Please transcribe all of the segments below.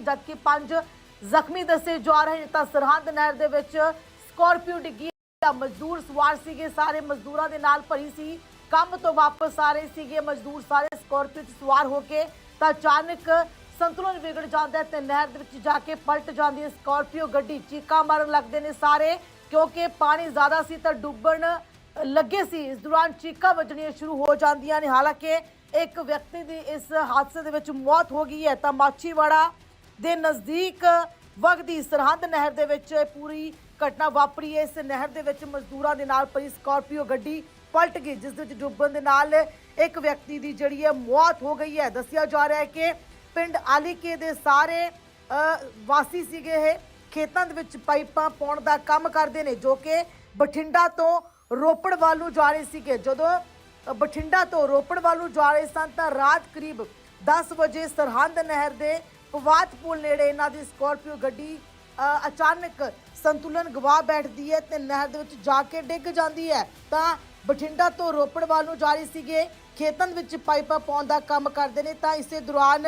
ਹੈ ਜਦਕਿ ਪੰਜ ਜ਼ਖਮੀ ਦੱਸੇ ਜਾ ਰਹੇ ਨੇ, ਤਾਂ ਸਰਹੰਦ ਨਹਿਰ ਦੇ ਵਿੱਚ ਸਕਾਰਪੀਓ ਡਿੱਗੀ ਹੈ। ਮਜ਼ਦੂਰ ਸਵਾਰ ਸੀਗੇ ਸਾਰੇ, ਮਜ਼ਦੂਰਾਂ ਦੇ ਨਾਲ ਭਰੀ ਸੀ। ਕੰਮ ਤੋਂ ਵਾਪਸ ਆ ਰਹੇ ਸੀਗੇ ਮਜ਼ਦੂਰ ਸਾਰੇ, ਸਕਾਰਪੀਓ 'ਚ ਸਵਾਰ ਹੋ ਕੇ। ਤਾਂ ਅਚਾਨਕ ਸੰਤੁਲਨ ਵਿਗੜ ਜਾਂਦਾ ਤੇ ਨਹਿਰ ਦੇ ਵਿੱਚ ਜਾ ਕੇ ਪਲਟ ਜਾਂਦੀ ਹੈ ਸਕਾਰਪੀਓ ਗੱਡੀ। ਚੀਕਾਂ ਮਾਰਨ ਲੱਗਦੇ ਨੇ ਸਾਰੇ, ਕਿਉਂਕਿ ਪਾਣੀ ਜ਼ਿਆਦਾ ਸੀ ਤਾਂ ਡੁੱਬਣ ਲੱਗੇ ਸੀ। ਇਸ ਦੌਰਾਨ ਚੀਕਾਂ ਵੱਜਣੀਆਂ ਸ਼ੁਰੂ ਹੋ ਜਾਂਦੀਆਂ ਨੇ। ਹਾਲਾਂਕਿ ਇੱਕ ਵਿਅਕਤੀ ਦੀ ਇਸ ਹਾਦਸੇ ਦੇ ਵਿੱਚ ਮੌਤ ਹੋ ਗਈ ਹੈ। ਤਾਂ ਮਾਛੀਵਾੜਾ ਦੇ ਨਜ਼ਦੀਕ ਵਗਦੀ ਸਰਹੰਦ ਨਹਿਰ ਦੇ ਵਿੱਚ ਪੂਰੀ ਘਟਨਾ ਵਾਪਰੀ। ਹੈ ਇਸ ਨਹਿਰ ਦੇ ਵਿੱਚ ਮਜ਼ਦੂਰਾਂ ਦੇ ਨਾਲ ਪਈ ਸਕਾਰਪੀਓ ਗੱਡੀ ਪਲਟ ਗਈ, ਜਿਸ ਦੇ ਵਿੱਚ ਡੁੱਬਣ ਦੇ ਨਾਲ ਇੱਕ ਵਿਅਕਤੀ ਦੀ ਜਿਹੜੀ ਹੈ ਮੌਤ ਹੋ ਗਈ ਹੈ। ਦੱਸਿਆ ਜਾ ਰਿਹਾ ਹੈ ਕਿ ਪਿੰਡ ਆਲੀਕੇ ਦੇ ਸਾਰੇ ਵਾਸੀ ਸੀਗੇ ਇਹ। ਖੇਤਾਂ ਦੇ ਵਿੱਚ ਪਾਈਪਾਂ ਪਾਉਣ ਦਾ ਕੰਮ ਕਰਦੇ ਨੇ, ਜੋ ਕਿ ਬਠਿੰਡਾ ਤੋਂ ਰੋਪੜ ਵੱਲ ਨੂੰ ਜਾ ਰਹੇ ਸੀਗੇ। ਜਦੋਂ ਬਠਿੰਡਾ ਤੋਂ ਰੋਪੜ ਵੱਲ ਨੂੰ ਜਾ ਰਹੇ ਸਨ ਤਾਂ ਰਾਤ ਕਰੀਬ 10 ਵਜੇ ਸਰਹੰਦ ਨਹਿਰ ਦੇ ਪਵਾਤ ਪੁਲ ਨੇੜੇ ਇਹਨਾਂ ਦੀ ਸਕਾਰਪੀਓ ਗੱਡੀ ਅਚਾਨਕ ਸੰਤੁਲਨ ਗਵਾ ਬੈਠਦੀ ਹੈ ਤੇ ਨਹਿਰ ਦੇ ਵਿੱਚ ਜਾ ਕੇ ਡਿੱਗ ਜਾਂਦੀ ਹੈ। ਤਾਂ ਬਠਿੰਡਾ ਤੋਂ ਰੋਪੜ ਵੱਲ ਨੂੰ ਜਾ ਰਹੀ ਸੀਗੇ ਖੇਤਾਂ ਵਿੱਚ ਪਾਈਪਾਂ ਪਾਉਣ ਦਾ ਕੰਮ ਕਰਦੇ ਨੇ, ਤਾਂ ਇਸੇ ਦੌਰਾਨ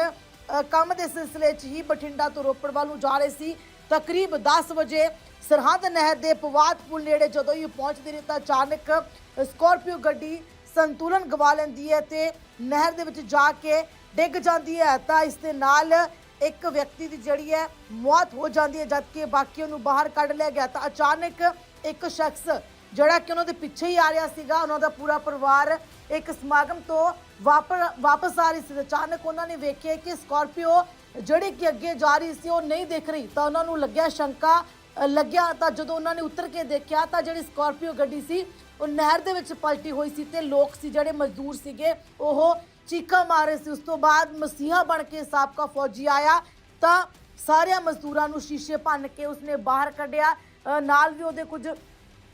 ਕੰਮ ਦੇ ਸਿਲਸਿਲੇ 'ਚ ਹੀ ਬਠਿੰਡਾ ਤੋਂ ਰੋਪੜ ਵੱਲ ਨੂੰ ਜਾ ਰਹੇ ਸੀ। ਤਕਰੀਬ 10 ਵਜੇ ਸਰਹੰਦ ਨਹਿਰ ਦੇ ਪਵਾਤ ਪੁਲ ਨੇੜੇ ਜਦੋਂ ਹੀ ਪਹੁੰਚਦੇ ਨੇ, ਤਾਂ ਅਚਾਨਕ ਸਕਾਰਪੀਓ ਗੱਡੀ ਸੰਤੁਲਨ ਗਵਾ ਲੈਂਦੀ ਹੈ ਤੇ ਨਹਿਰ ਦੇ ਵਿੱਚ ਜਾ ਕੇ ਡਿੱਗ ਜਾਂਦੀ ਹੈ। ਤਾਂ ਇਸ ਦੇ ਨਾਲ ਇੱਕ ਵਿਅਕਤੀ ਦੀ ਜਿਹੜੀ ਹੈ ਮੌਤ ਹੋ ਜਾਂਦੀ ਹੈ ਜਦਕਿ ਬਾਕੀਆਂ ਨੂੰ ਬਾਹਰ ਕੱਢ ਲਿਆ ਗਿਆ ਤਾਂ ਅਚਾਨਕ ਇੱਕ ਸ਼ਖਸ ਜਿਹੜਾ ਕਿ ਉਹਨਾਂ ਦੇ ਪਿੱਛੇ ਹੀ ਆ ਰਿਹਾ ਸੀਗਾ, ਉਹਨਾਂ ਦਾ ਪੂਰਾ ਪਰਿਵਾਰ ਇੱਕ ਸਮਾਗਮ ਤੋਂ ਵਾਪਸ ਵਾਪਸ ਆ ਰਹੀ ਸੀ। ਅਚਾਨਕ ਉਹਨਾਂ ਨੇ ਵੇਖਿਆ ਕਿ ਸਕਾਰਪੀਓ ਜਿਹੜੀ ਕਿ ਅੱਗੇ ਜਾ ਰਹੀ ਸੀ, ਉਹ ਨਹੀਂ ਦਿਖ ਰਹੀ। ਤਾਂ ਉਹਨਾਂ ਨੂੰ ਲੱਗਿਆ ਸ਼ੰਕਾ ਲੱਗਿਆ ਤਾਂ ਜਦੋਂ ਉਹਨਾਂ ਨੇ ਉਤਰ ਕੇ ਦੇਖਿਆ ਤਾਂ ਜਿਹੜੀ ਸਕਾਰਪੀਓ ਗੱਡੀ ਸੀ, ਉਹ ਨਹਿਰ ਦੇ ਵਿੱਚ ਪਲਟੀ ਹੋਈ ਸੀ ਤੇ ਲੋਕ ਸੀ ਜਿਹੜੇ ਮਜ਼ਦੂਰ ਸੀਗੇ, ਉਹ ਚੀਕਾਂ ਮਾਰ ਰਹੇ ਸੀ। ਉਸ ਤੋਂ ਬਾਅਦ ਮਸੀਹਾ ਬਣ ਕੇ ਸਾਬਕਾ ਫੌਜੀ ਆਇਆ ਤਾਂ ਸਾਰਿਆਂ ਮਜ਼ਦੂਰਾਂ ਨੂੰ ਸ਼ੀਸ਼ੇ ਭੰਨ ਕੇ ਉਸਨੇ ਬਾਹਰ ਕੱਢਿਆ। ਅ, ਨਾਲ ਵੀ ਉਹਦੇ ਕੁਝ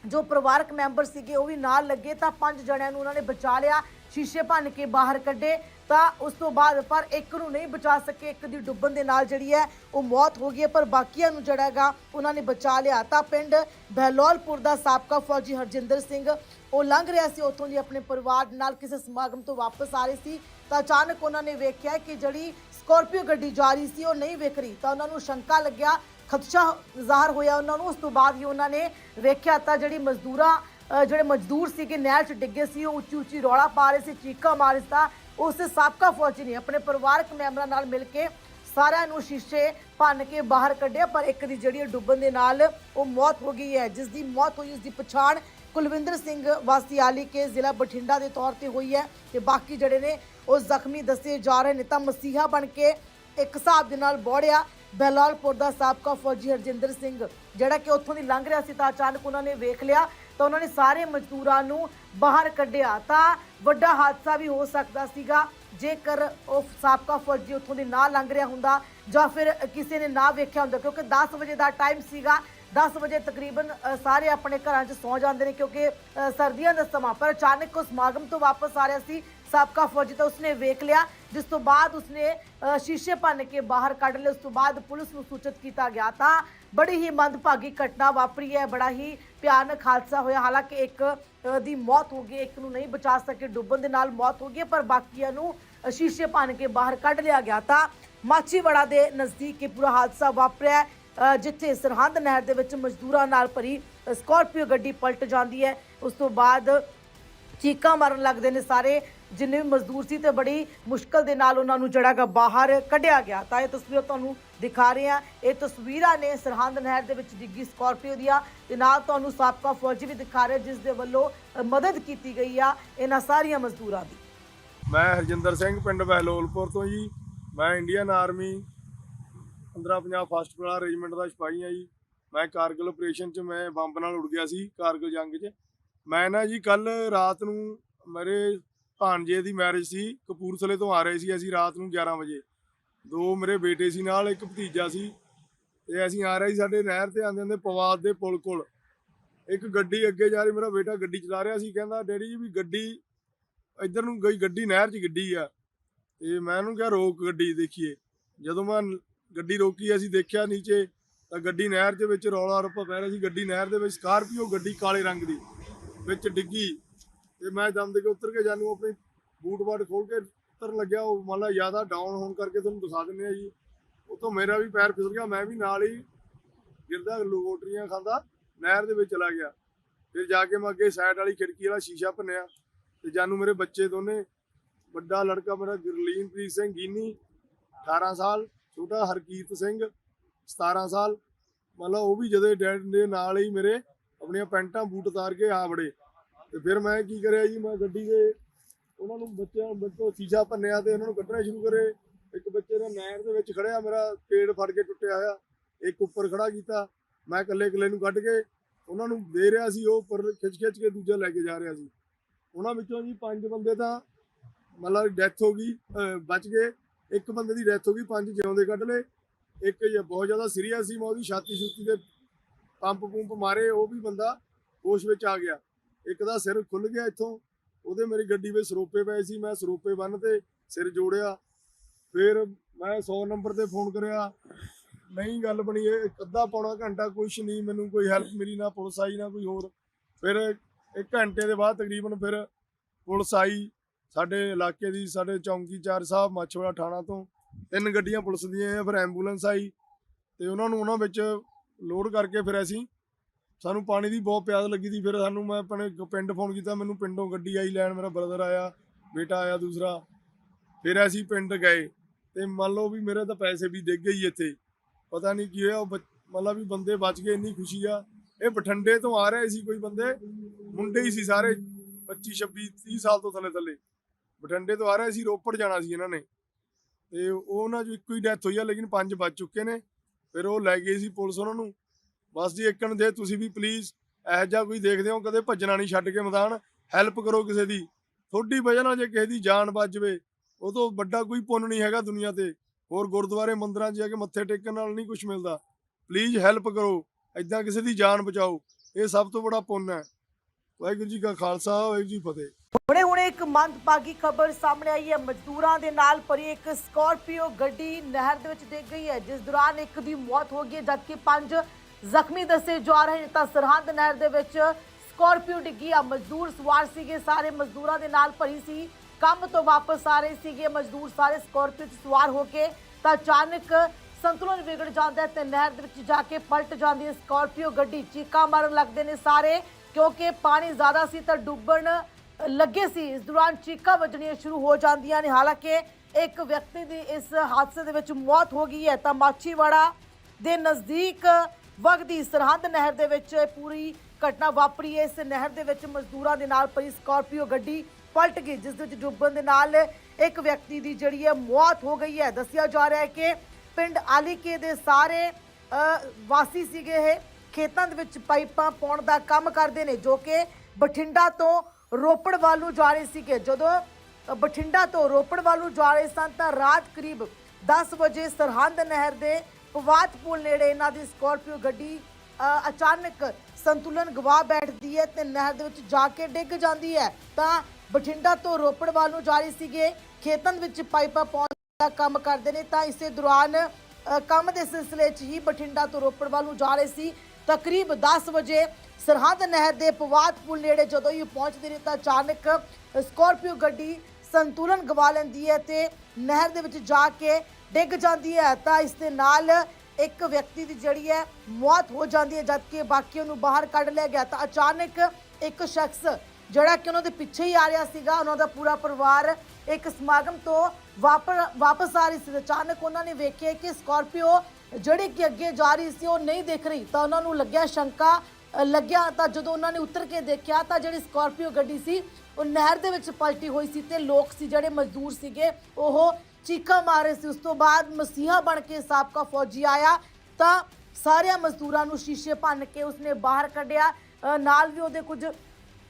ਜੋ ਪਰਿਵਾਰਕ ਮੈਂਬਰ ਸੀਗੇ ਉਹ ਵੀ ਨਾਲ ਲੱਗੇ ਤਾਂ ਪੰਜ ਜਣਿਆਂ ਨੂੰ ਉਹਨਾਂ ਨੇ ਬਚਾ ਲਿਆ, ਸ਼ੀਸ਼ੇ ਭੰਨ ਕੇ ਬਾਹਰ ਕੱਢੇ ਤਾਂ ਉਸ ਤੋਂ ਬਾਅਦ ਪਰ ਇੱਕ ਨੂੰ ਨਹੀਂ ਬਚਾ ਸਕੇ, ਇੱਕ ਦੀ ਡੁੱਬਣ ਦੇ ਨਾਲ ਜਿਹੜੀ ਹੈ ਉਹ ਮੌਤ ਹੋ ਗਈ ਹੈ, ਪਰ ਬਾਕੀਆਂ ਨੂੰ ਜਿਹੜਾ ਹੈਗਾ ਉਹਨਾਂ ਨੇ ਬਚਾ ਲਿਆ। ਤਾਂ ਪਿੰਡ ਬਹਿਲੋਲਪੁਰ ਦਾ ਸਾਬਕਾ ਫੌਜੀ ਹਰਜਿੰਦਰ ਸਿੰਘ, ਉਹ ਲੰਘ ਰਿਹਾ ਸੀ ਉੱਥੋਂ ਦੀ ਆਪਣੇ ਪਰਿਵਾਰ ਨਾਲ ਕਿਸੇ ਸਮਾਗਮ ਤੋਂ ਵਾਪਸ ਆ ਰਹੇ ਸੀ। ਤਾਂ ਅਚਾਨਕ ਉਹਨਾਂ ਨੇ ਵੇਖਿਆ ਕਿ ਜਿਹੜੀ ਸਕਾਰਪੀਓ ਗੱਡੀ ਜਾ ਰਹੀ ਸੀ ਉਹ ਨਹੀਂ ਵਿਖ ਰਹੀ, ਤਾਂ ਉਹਨਾਂ ਨੂੰ ਸ਼ੰਕਾ ਲੱਗਿਆ ਖਦਸ਼ਾ ਜ਼ਾਹਰ ਹੋਇਆ ਉਹਨਾਂ ਨੂੰ। ਉਸ ਤੋਂ ਬਾਅਦ ਹੀ ਉਹਨਾਂ ਨੇ ਵੇਖਿਆ ਤਾਂ ਜਿਹੜੀ ਮਜ਼ਦੂਰਾਂ ਜਿਹੜੇ ਮਜ਼ਦੂਰ ਸੀਗੇ, ਨਹਿਰ 'ਚ ਡਿੱਗੇ ਸੀ, ਉਹ ਉੱਚੀ ਉੱਚੀ ਰੌਲਾ ਪਾ ਰਹੇ ਸੀ, ਚੀਕਾਂ ਮਾਰ ਰਹੇ ਸੀ ਉਸ ਸਾਬਕਾ ਫੌਜੀ ਨੇ ਆਪਣੇ ਪਰਿਵਾਰਕ ਮੈਂਬਰਾਂ ਨਾਲ ਮਿਲ ਕੇ ਸਾਰਿਆਂ ਨੂੰ ਸ਼ੀਸ਼ੇ ਭੰਨ ਕੇ ਬਾਹਰ ਕੱਢਿਆ, ਪਰ ਇੱਕ ਦੀ ਜਿਹੜੀ ਹੈ ਡੁੱਬਣ ਦੇ ਨਾਲ ਉਹ ਮੌਤ ਹੋ ਗਈ ਹੈ। ਜਿਸ ਦੀ ਮੌਤ ਹੋਈ, ਉਸ ਦੀ ਪਛਾਣ ਕੁਲਵਿੰਦਰ ਸਿੰਘ ਵਾਸੀ ਆਲੀ ਕੇ ਜ਼ਿਲ੍ਹਾ ਬਠਿੰਡਾ ਦੇ ਤੌਰ ਤੇ ਹੋਈ ਹੈ ਤੇ ਬਾਕੀ ਜਿਹੜੇ ਨੇ ਉਹ ਜ਼ਖਮੀ ਦੱਸੇ ਜਾ ਰਹੇ ਨੇ ਤਾਂ ਮਸੀਹਾ ਬਣ ਕੇ ਇੱਕ ਹਿਸਾਬ ਦੇ ਨਾਲ ਬੋੜਿਆ। ਬਹਿਲਾਲਪੁਰ ਦਾ ਸਾਬਕਾ ਫੌਜੀ ਹਰਜਿੰਦਰ ਸਿੰਘ, ਜਿਹੜਾ ਕਿ ਉੱਥੋਂ ਦੀ ਲੰਘ ਰਿਹਾ ਸੀ ਤਾਂ ਅਚਾਨਕ ਉਹਨਾਂ ਨੇ ਵੇਖ ਲਿਆ ਤਾਂ ਉਹਨਾਂ ਨੇ ਸਾਰੇ ਮਜ਼ਦੂਰਾਂ ਨੂੰ ਬਾਹਰ ਕੱਢਿਆ। ਤਾਂ ਵੱਡਾ ਹਾਦਸਾ ਵੀ ਹੋ ਸਕਦਾ ਸੀਗਾ। ਜੇਕਰ ਉਹ ਸਾਬਕਾ ਫੌਜੀ ਉੱਥੋਂ ਦੀ ਨਾ ਲੰਘ ਰਿਹਾ ਹੁੰਦਾ ਜਾਂ ਫਿਰ ਕਿਸੇ ਨੇ ਨਾ ਵੇਖਿਆ ਹੁੰਦਾ, ਕਿਉਂਕਿ 10 ਵਜੇ ਦਾ ਟਾਈਮ ਸੀਗਾ। 10 ਵਜੇ ਤਕਰੀਬਨ ਸਾਰੇ ਆਪਣੇ ਘਰਾਂ 'ਚ ਸੌ ਜਾਂਦੇ ਨੇ ਕਿਉਂਕਿ ਸਰਦੀਆਂ ਦਾ ਸਮਾਂ। ਪਰ ਅਚਾਨਕ ਉਹ ਸਮਾਗਮ ਤੋਂ ਵਾਪਸ ਆ ਰਿਹਾ ਸੀ। ਸਾਬਕਾ ਫੌਜੀ ਤਾਂ ਉਸਨੇ ਵੇਖ ਲਿਆ ਜਿਸ ਤੋਂ ਬਾਅਦ ਉਸਨੇ ਸ਼ੀਸ਼ੇ ਭੰਨ ਕੇ ਬਾਹਰ ਕੱਢ ਲਏ ਉਸ ਤੋਂ ਬਾਅਦ ਪੁਲਿਸ ਨੂੰ ਸੂਚਿਤ ਕੀਤਾ ਗਿਆ ਤਾਂ ਬੜੀ ਹੀ ਮੰਦਭਾਗੀ ਘਟਨਾ ਵਾਪਰੀ ਹੈ ਬੜਾ ਹੀ ਭਿਆਨਕ ਹਾਦਸਾ ਹੋਇਆ। ਹਾਲਾਂਕਿ ਇੱਕ ਦੀ ਮੌਤ ਹੋ ਗਈ ਇੱਕ ਨੂੰ ਨਹੀਂ ਬਚਾ ਸਕੇ ਡੁੱਬਣ ਦੇ ਨਾਲ ਮੌਤ ਹੋ ਗਈ ਪਰ ਬਾਕੀਆਂ ਨੂੰ ਸ਼ੀਸ਼ੇ ਭੰਨ ਕੇ ਬਾਹਰ ਕੱਢ ਲਿਆ ਗਿਆ ਤਾਂ ਮਾਚੀਵਾੜਾ ਦੇ ਨਜ਼ਦੀਕ ਇਹ ਪੂਰਾ ਹਾਦਸਾ ਵਾਪਰਿਆ ਹੈ, ਜਿੱਥੇ ਸਰਹੰਦ ਨਹਿਰ ਦੇ ਵਿੱਚ ਮਜ਼ਦੂਰਾਂ ਨਾਲ ਭਰੀ ਅ, ਸਕਾਰਪੀਓ ਗੱਡੀ ਪਲਟ ਜਾਂਦੀ ਹੈ। ਉਸ ਤੋਂ ਬਾਅਦ ਚੀਕਾਂ ਮਾਰਨ ਲੱਗਦੇ ਨੇ ਸਾਰੇ ਜਿੰਨੇ ਵੀ ਮਜ਼ਦੂਰ ਸੀ ਤੇ ਬੜੀ ਮੁਸ਼ਕਲ ਦੇ ਨਾਲ ਉਹਨਾਂ ਨੂੰ ਜਿਹੜਾਗਾ ਬਾਹਰ ਕੱਢਿਆ ਗਿਆ। ਤਾਂ ਇਹ ਤਸਵੀਰ ਤੁਹਾਨੂੰ ਦਿਖਾ ਰਹੇ ਹਾਂ। ਇਹ ਤਸਵੀਰਾਂ ਨੇ ਸਰਹੰਦ ਨਹਿਰ ਦੇ ਵਿੱਚ ਡਿੱਗੀ ਸਕਾਰਪੀਓ ਦੀਆਂ ਤੇ ਨਾਲ ਤੁਹਾਨੂੰ ਸਾਬਕਾ ਫੌਜੀ ਵੀ ਦਿਖਾ ਰਹੇ, ਜਿਸ ਦੇ ਵੱਲੋਂ ਮਦਦ ਕੀਤੀ ਗਈ ਆ ਇਹਨਾਂ ਸਾਰੀਆਂ ਮਜ਼ਦੂਰਾਂ ਦੀ। ਮੈਂ ਹਰਜਿੰਦਰ ਸਿੰਘ, ਪਿੰਡ ਬਹਿਲੋਲਪੁਰ ਤੋਂ ਜੀ। ਮੈਂ ਇੰਡੀਅਨ ਆਰਮੀ 15 ਪੰਜਾਬ ਫਸਟ ਪਲਾਰ ਰੈਜੀਮੈਂਟ ਦਾ ਸਿਪਾਹੀ ਆ ਜੀ। ਮੈਂ ਕਾਰਗਿਲ ਆਪਰੇਸ਼ਨ 'ਚ ਮੈਂ ਬੰਬ ਨਾਲ ਉੜ ਗਿਆ ਸੀ, ਕਾਰਗਿਲ ਜੰਗ 'ਚ। ਮੈਂ ਨਾ ਜੀ ਕੱਲ ਰਾਤ ਨੂੰ ਮੇਰੇ ਭਾਣਜੇ ਦੀ ਮੈਰਿਜ ਸੀ, ਕਪੂਰਥਲੇ ਤੋਂ ਆ ਰਹੇ ਸੀ ਅਸੀਂ ਰਾਤ ਨੂੰ 11 ਵਜੇ। ਦੋ ਮੇਰੇ ਬੇਟੇ ਸੀ ਨਾਲ, ਇੱਕ ਭਤੀਜਾ ਸੀ। ਤੇ ਅਸੀਂ ਆ ਰਹੇ ਸੀ ਸਾਡੇ ਨਹਿਰ ਤੇ ਆਂਦੇ ਆਂਦੇ ਪਵਾਦ ਦੇ ਪੁਲ ਕੋਲ। ਇੱਕ ਗੱਡੀ ਅੱਗੇ ਜਾ ਰਹੀ, ਮੇਰਾ ਬੇਟਾ ਗੱਡੀ ਚਲਾ ਰਿਹਾ ਸੀ, ਕਹਿੰਦਾ, ਡੈਡੀ ਜੀ, ਵੀ ਗੱਡੀ ਇੱਧਰ ਨੂੰ ਗਈ, ਗੱਡੀ ਨਹਿਰ 'ਚ ਗੱਡੀ ਆ। ਤੇ ਮੈਂ ਉਹਨੂੰ ਕਿਹਾ, ਰੋਕ ਗੱਡੀ ਦੇਖੀਏ। ਜਦੋਂ ਮੈਂ ਗੱਡੀ ਰੋਕੀ, ਅਸੀਂ ਦੇਖਿਆ ਨੀਚੇ, ਤਾਂ ਗੱਡੀ ਨਹਿਰ ਦੇ ਵਿੱਚ ਰੌਲਾ ਰੱਪਾ ਪੈ ਰਿਹਾ ਸੀ। ਗੱਡੀ ਨਹਿਰ ਦੇ ਵਿੱਚ ਸਕਾਰਪੀਓ, ਗੱਡੀ ਕਾਲੇ ਰੰਗ ਦੀ ਵਿੱਚ ਡਿੱਗੀ। ਤੇ ਮੈਂ ਦਮ ਦੇ ਕੇ ਉਤਰ ਕੇ ਜਾਨੂੰ ਆਪਣੀ ਬੂਟ ਬਾਟ ਖੋਲ ਕੇ ਉਤਰਨ ਲੱਗਿਆ, ਉਹ ਮੰਨ ਲਾ ਜ਼ਿਆਦਾ ਡਾਊਨ ਹੋਣ ਕਰਕੇ ਤੁਹਾਨੂੰ ਦਿਖਾ ਦਿੰਦੇ ਆ ਜੀ। ਉਤੋਂ ਮੇਰਾ ਵੀ ਪੈਰ ਫਿਸਲ ਗਿਆ, ਮੈਂ ਵੀ ਨਾਲ ਹੀ ਗਿਰਦਾ ਲੋਟਰੀਆਂ ਖਾਂਦਾ, ਨਹਿਰ ਦੇ ਵਿੱਚ ਚਲਾ ਗਿਆ। ਫਿਰ ਜਾ ਕੇ ਮੈਂ ਅੱਗੇ ਸਾਈਡ ਵਾਲੀ ਖਿੜਕੀ ਵਾਲਾ ਸ਼ੀਸ਼ਾ ਭੰਨਿਆ ਤੇ ਜਾਨੂੰ ਮੇਰੇ ਬੱਚੇ ਦੋਨੇ, ਵੱਡਾ ਲੜਕਾ ਮੇਰਾ ਗੁਰਲੀਨਪ੍ਰੀਤ ਸਿੰਘ ਗੀਨੀ 18 ਸਾਲ, ਛੋਟਾ ਹਰਕੀਰਤ ਸਿੰਘ 17 ਸਾਲ ਮਤਲਬ ਉਹ ਵੀ ਜਦੇ ਡੈਡ ਦੇ ਨਾਲ ਹੀ ਮੇਰੇ ਆਪਣੀਆਂ ਪੈਂਟਾਂ ਬੂਟ ਉਤਾਰ ਕੇ ਆ ਵੜੇ। ਤੇ ਫਿਰ ਮੈਂ ਕੀ ਕਰਿਆ ਜੀ, ਮੈਂ ਗੱਡੀ ਦੇ ਉਹਨਾਂ ਨੂੰ ਬੱਚਿਆਂ ਬੱਚੋ ਸ਼ੀਸ਼ਾ ਭੰਨਿਆ ਤੇ ਉਹਨਾਂ ਨੂੰ ਕੱਢਣਾ ਸ਼ੁਰੂ ਕਰੇ। ਇੱਕ ਬੱਚੇ ਦਾ ਨਹਿਰ ਦੇ ਵਿੱਚ ਖੜਿਆ, ਮੇਰਾ ਪੇੜ ਫੜ ਕੇ ਟੁੱਟਿਆ ਹੋਇਆ, ਇੱਕ ਉੱਪਰ ਖੜਾ ਕੀਤਾ। ਮੈਂ ਇਕੱਲੇ ਇਕੱਲੇ ਨੂੰ ਕੱਢ ਕੇ ਉਹਨਾਂ ਨੂੰ ਦੇ ਰਿਹਾ ਸੀ, ਉਹ ਉੱਪਰ ਖਿੱਚ ਖਿੱਚ ਕੇ ਦੂਜਾ ਲੈ ਕੇ ਜਾ ਰਿਹਾ ਸੀ। ਉਹਨਾਂ ਵਿੱਚੋਂ ਜੀ ਪੰਜ ਬੰਦੇ ਤਾਂ ਮਤਲਬ ਡੈਥ ਹੋ ਗਈ ਬਚ ਗਏ। ਇੱਕ ਬੰਦੇ ਦੀ ਡੈਥ ਹੋ ਗਈ, ਪੰਜ ਜਿਉਂਦੇ ਕੱਢ ਲਏ। ਇੱਕ ਜੇ ਬਹੁਤ ਜ਼ਿਆਦਾ ਸੀਰੀਅਸ ਸੀ, ਮੈਂ ਉਹਦੀ ਛਾਤੀ ਛੁੱਤੀ ਦੇ ਪੰਪ ਪੰਪ ਮਾਰੇ, ਉਹ ਵੀ ਬੰਦਾ ਹੋਸ਼ ਵਿੱਚ ਆ ਗਿਆ। ਇੱਕ ਦਾ ਸਿਰ ਖੁੱਲ ਗਿਆ ਇੱਥੋਂ, ਉਹਦੇ ਮੇਰੀ ਗੱਡੀ ਵਿੱਚ ਸਰੋਪੇ ਪਏ ਸੀ, ਮੈਂ ਸਰੋਪੇ ਬੰਨ ਤੇ ਸਿਰ ਜੋੜਿਆ। ਫਿਰ ਮੈਂ 100 ਨੰਬਰ ਤੇ ਫੋਨ ਕਰਿਆ, ਨਹੀਂ ਗੱਲ ਬਣੀ, ਇਹ ਅੱਧਾ ਪੌਣਾ ਘੰਟਾ ਕੁਛ ਨਹੀਂ, ਮੈਨੂੰ ਕੋਈ ਹੈਲਪ ਮਿਲੀ ਨਾ ਪੁਲਿਸ ਆਈ, ਨਾ ਕੋਈ ਹੋਰ। ਫਿਰ ਇੱਕ ਘੰਟੇ ਦੇ ਬਾਅਦ ਤਕਰੀਬਨ ਫਿਰ ਪੁਲਿਸ ਆਈ, ਸਾਡੇ ਇਲਾਕੇ ਦੀ, ਸਾਡੇ ਚੌਂਕੀਦਾਰ ਸਾਹਿਬ, ਮਾਛੋੜਾ ਥਾਣਾ ਤੋਂ। ਤਿੰਨ ਗੱਡੀਆਂ ਪੁਲਿਸ ਦੀਆਂ, ਫਿਰ ਐਂਬੂਲੈਂਸ ਆਈ, ਤੇ ਉਹਨਾਂ ਨੂੰ ਉਹਨਾਂ ਵਿੱਚ ਲੋਡ ਕਰਕੇ ਫਿਰ ਅਸੀਂ ਸਾਨੂੰ ਪਾਣੀ ਦੀ ਬਹੁਤ ਪਿਆਸ ਲੱਗੀ ਸੀ, ਫਿਰ ਸਾਨੂੰ ਮੈਂ ਆਪਣੇ ਪਿੰਡ ਫੋਨ ਕੀਤਾ, ਮੈਨੂੰ ਪਿੰਡੋਂ ਗੱਡੀ ਆਈ, ਲੈਣ ਮੇਰਾ ਬ੍ਰਦਰ ਆਇਆ, ਬੇਟਾ ਆਇਆ ਦੂਸਰਾ। ਫਿਰ ਅਸੀਂ ਪਿੰਡ ਗਏ ਤੇ ਮੰਨ ਲਓ ਵੀ ਮੇਰੇ ਤਾਂ ਪੈਸੇ ਵੀ ਡਿੱਗ ਗਏ ਇੱਥੇ। ਪਤਾ ਨਹੀਂ ਕੀ ਹੋਇਆ, ਉਹ ਮਤਲਬ ਵੀ ਬੰਦੇ ਬਚ ਗਏ, ਇੰਨੀ ਖੁਸ਼ੀ ਆ। ਇਹ ਬਠੰਡੇ ਤੋਂ ਆ ਰਹੇ ਸੀ ਕੋਈ ਬੰਦੇ, ਮੁੰਡੇ ਹੀ ਸੀ ਸਾਰੇ 25 26 30 ਸਾਲ ਤੋਂ ਥੱਲੇ ਥੱਲੇ। ਬਠੰਡੇ ਤੋਂ ਆ ਰਹੇ ਸੀ, ਰੋਪੜ ਜਾਣਾ ਸੀ ਇਹਨਾਂ ਨੇ। ਤੇ ਉਹਨਾਂ ਚੋਂ ਇੱਕੋ ਹੀ ਡੈਥ ਹੋਈ ਆ, ਲੇਕਿਨ ਪੰਜ ਬਚ ਚੁੱਕੇ ਨੇ। ਫਿਰ ਉਹ ਲੈ ਗਏ ਸੀ ਪੁਲਿਸ ਉਹਨਾਂ ਨੂੰ। ਬਸ ਜੀ, ਇੱਕਣ ਦੇ, ਤੁਸੀਂ ਵੀ ਪਲੀਜ਼ ਇਹੋ ਜਿਹਾ ਕੋਈ ਦੇਖਦੇ ਹੋ, ਕਦੇ ਭੱਜਣਾ ਨਹੀਂ ਛੱਡ ਕੇ ਮੈਦਾਨ ਹੈਲਪ ਕਰੋ ਕਿਸੇ ਦੀ। ਤੁਹਾਡੀ ਵਜ੍ਹਾ ਨਾਲ ਜੇ ਕਿਸੇ ਦੀ ਜਾਨ ਬਚ ਜਵੇ, ਉਹ ਤੋਂ ਵੱਡਾ ਕੋਈ ਪੁੰਨ ਨਹੀਂ ਹੈਗਾ ਦੁਨੀਆ ਤੇ। ਹੋਰ ਗੁਰਦੁਆਰੇ ਮੰਦਿਰਾਂ 'ਚ ਜਾ ਕੇ ਮੱਥੇ ਟੇਕਣ ਨਾਲ ਨਹੀਂ ਕੁਝ ਮਿਲਦਾ। ਪਲੀਜ਼ ਹੈਲਪ ਕਰੋ ਐਦਾਂ ਕਿਸੇ ਦੀ ਜਾਨ ਬਚਾਓ, ਇਹ ਸਭ ਤੋਂ ਬੜਾ ਪੁੰਨ ਹੈ। ਵਾਹਿਗੁਰੂ ਜੀ ਕਾ ਖਾਲਸਾ, ਵਾਹਿਗੁਰੂ ਜੀ ਕੀ ਫਤਿਹ। ਹੁਣੇ ਹੁਣੇ ਇੱਕ ਮੰਦਭਾਗੀ ਖਬਰ ਸਾਹਮਣੇ ਆਈ ਹੈ। ਮਜ਼ਦੂਰਾਂ ਦੇ ਨਾਲ ਭਰੀ ਇੱਕ ਸਕਾਰਪੀਓ ਗੱਡੀ ਨਹਿਰ ਦੇ ਵਿੱਚ ਡਿੱਗ ਗਈ ਹੈ। ਜਿਸ ਦੌਰਾਨ ਇੱਕ ਦੀ ਮੌਤ ਹੋ ਗਈ ਜਦਕਿ ਪੰਜ ਜ਼ਖਮੀ ਦੱਸੇ ਜਾ ਰਹੇ ਨੇ ਤਾਂ ਸਰਹੰਦ ਨਹਿਰ ਦੇ ਵਿੱਚ ਸਕਾਰਪੀਓ ਡਿੱਗੀ ਆ। ਮਜ਼ਦੂਰ ਸਵਾਰ ਸੀਗੇ, ਸਾਰੇ ਮਜ਼ਦੂਰਾਂ ਦੇ ਨਾਲ ਭਰੀ ਸੀ। ਕੰਮ ਤੋਂ ਵਾਪਸ ਆ ਰਹੇ ਸੀਗੇ ਮਜ਼ਦੂਰ ਸਾਰੇ ਸਕਾਰਪੀਓ 'ਚ ਸਵਾਰ ਹੋ ਕੇ। ਤਾਂ ਅਚਾਨਕ ਸੰਤੁਲਨ ਵਿਗੜ ਜਾਂਦਾ ਹੈ ਤੇ ਨਹਿਰ ਦੇ ਵਿੱਚ ਜਾ ਕੇ ਪਲਟ ਜਾਂਦੀ ਹੈ ਸਕਾਰਪੀਓ ਗੱਡੀ। ਚੀਕਾਂ ਮਾਰਨ ਲੱਗਦੇ ਨੇ ਸਾਰੇ, ਕਿਉਂਕਿ ਪਾਣੀ ਜ਼ਿਆਦਾ ਸੀ ਤਾਂ ਡੁੱਬਣ ਲੱਗੇ ਸੀ। ਇਸ ਦੌਰਾਨ ਚੀਕਾਂ ਵੱਜਣੀਆਂ ਸ਼ੁਰੂ ਹੋ ਜਾਂਦੀਆਂ ਨੇ। ਹਾਲਾਂਕਿ ਇੱਕ ਵਿਅਕਤੀ ਦੀ ਇਸ ਹਾਦਸੇ ਦੇ ਵਿੱਚ ਮੌਤ ਹੋ ਗਈ ਹੈ। ਤਾਂ ਮਾਛੀਵਾੜਾ ਦੇ ਨਜ਼ਦੀਕ ਵਗਦੀ ਸਰਹੰਦ ਨਹਿਰ ਦੇ ਵਿੱਚ ਇਹ ਪੂਰੀ ਘਟਨਾ ਵਾਪਰੀ। ਹੈ ਇਸ ਨਹਿਰ ਦੇ ਵਿੱਚ ਮਜ਼ਦੂਰਾਂ ਦੇ ਨਾਲ ਪਈ ਸਕਾਰਪੀਓ ਗੱਡੀ ਪਲਟ ਗਈ, ਜਿਸ ਦੇ ਵਿੱਚ ਡੁੱਬਣ ਦੇ ਨਾਲ ਇੱਕ ਵਿਅਕਤੀ ਦੀ ਜਿਹੜੀ ਹੈ ਮੌਤ ਹੋ ਗਈ ਹੈ। ਦੱਸਿਆ ਜਾ ਰਿਹਾ ਹੈ ਕਿ ਪਿੰਡ ਆਲੀਕੇ ਦੇ ਸਾਰੇ ਵਾਸੀ ਸੀਗੇ ਇਹ। ਖੇਤਾਂ ਦੇ ਵਿੱਚ ਪਾਈਪਾਂ ਪਾਉਣ ਦਾ ਕੰਮ ਕਰਦੇ ਨੇ, ਜੋ ਕਿ ਬਠਿੰਡਾ ਤੋਂ ਰੋਪੜ ਵੱਲ ਨੂੰ ਜਾ ਰਹੇ ਸੀਗੇ। ਜਦੋਂ ਬਠਿੰਡਾ ਤੋਂ ਰੋਪੜ ਵੱਲ ਨੂੰ ਜਾ ਰਹੇ ਸਨ, ਤਾਂ ਰਾਤ ਕਰੀਬ 10 ਵਜੇ ਸਰਹੰਦ ਨਹਿਰ ਦੇ ਪਵਾਤ ਪੁਲ ਨੇੜੇ ਇਹਨਾਂ ਦੀ ਸਕਾਰਪੀਓ ਗੱਡੀ ਅਚਾਨਕ ਸੰਤੁਲਨ ਗਵਾ ਬੈਠਦੀ ਹੈ ਤੇ ਨਹਿਰ ਦੇ ਵਿੱਚ ਜਾ ਕੇ ਡਿੱਗ ਜਾਂਦੀ ਹੈ। ਤਾਂ ਬਠਿੰਡਾ ਤੋਂ ਰੋਪੜ ਵੱਲ ਨੂੰ ਜਾ ਰਹੀ ਸੀਗੇ। ਖੇਤਾਂ ਵਿੱਚ ਪਾਈਪਾਂ ਪਾਉਣ ਦਾ ਕੰਮ ਕਰਦੇ ਨੇ। ਤਾਂ ਇਸੇ ਦੌਰਾਨ ਕੰਮ ਦੇ ਸਿਲਸਿਲੇ 'ਚ ਹੀ ਬਠਿੰਡਾ ਤੋਂ ਰੋਪੜ ਵੱਲ ਨੂੰ ਜਾ ਰਹੇ ਸੀ। ਤਕਰੀਬ 10 ਵਜੇ ਸਰਹੰਦ ਨਹਿਰ ਦੇ ਪਵਾਤ ਪੁਲ ਨੇੜੇ ਜਦੋਂ ਹੀ ਪਹੁੰਚਦੇ ਨੇ ਤਾਂ ਅਚਾਨਕ ਸਕਾਰਪੀਓ ਗੱਡੀ ਸੰਤੁਲਨ ਗਵਾ ਲੈਂਦੀ ਹੈ ਤੇ ਨਹਿਰ ਦੇ ਵਿੱਚ ਜਾ ਕੇ ਡਿੱਗ ਜਾਂਦੀ ਹੈ ਤਾਂ ਇਸ ਦੇ ਨਾਲ ਇੱਕ ਵਿਅਕਤੀ ਦੀ ਜਿਹੜੀ ਹੈ ਮੌਤ ਹੋ ਜਾਂਦੀ ਹੈ, ਜਦਕਿ ਬਾਕੀਆਂ ਨੂੰ ਬਾਹਰ ਕੱਢ ਲਿਆ ਗਿਆ। ਤਾਂ ਅਚਾਨਕ ਇੱਕ ਸ਼ਖਸ ਜਿਹੜਾ ਕਿ ਉਹਨਾਂ ਦੇ ਪਿੱਛੇ ਹੀ ਆ ਰਿਹਾ ਸੀਗਾ, ਉਹਨਾਂ ਦਾ ਪੂਰਾ ਪਰਿਵਾਰ ਇੱਕ ਸਮਾਗਮ ਤੋਂ ਵਾਪਸ ਵਾਪਸ ਆ ਰਹੀ ਸੀ। ਅਚਾਨਕ ਉਹਨਾਂ ਨੇ ਵੇਖਿਆ ਕਿ ਸਕਾਰਪੀਓ ਜਿਹੜੀ ਕਿ ਅੱਗੇ ਜਾ ਰਹੀ ਸੀ, ਉਹ ਨਹੀਂ ਦਿਖ ਰਹੀ। ਤਾਂ ਉਹਨਾਂ ਨੂੰ ਲੱਗਿਆ ਸ਼ੰਕਾ ਲੱਗਿਆ ਤਾਂ ਜਦੋਂ ਉਹਨਾਂ ਨੇ ਉਤਰ ਕੇ ਦੇਖਿਆ ਤਾਂ ਜਿਹੜੀ ਸਕਾਰਪੀਓ ਗੱਡੀ ਸੀ, ਉਹ ਨਹਿਰ ਦੇ ਵਿੱਚ ਪਲਟੀ ਹੋਈ ਸੀ ਤੇ ਲੋਕ ਸੀ ਜਿਹੜੇ ਮਜ਼ਦੂਰ ਸੀਗੇ, ਉਹ ਚੀਕਾਂ ਮਾਰ ਰਹੇ ਸੀ। ਉਸ ਤੋਂ ਬਾਅਦ ਮਸੀਹਾ ਬਣ ਕੇ ਸਾਬਕਾ ਫੌਜੀ ਆਇਆ ਤਾਂ ਸਾਰਿਆਂ ਮਜ਼ਦੂਰਾਂ ਨੂੰ ਸ਼ੀਸ਼ੇ ਭੰਨ ਕੇ ਉਸਨੇ ਬਾਹਰ ਕੱਢਿਆ। ਨਾਲ ਵੀ ਉਹਦੇ ਕੁਝ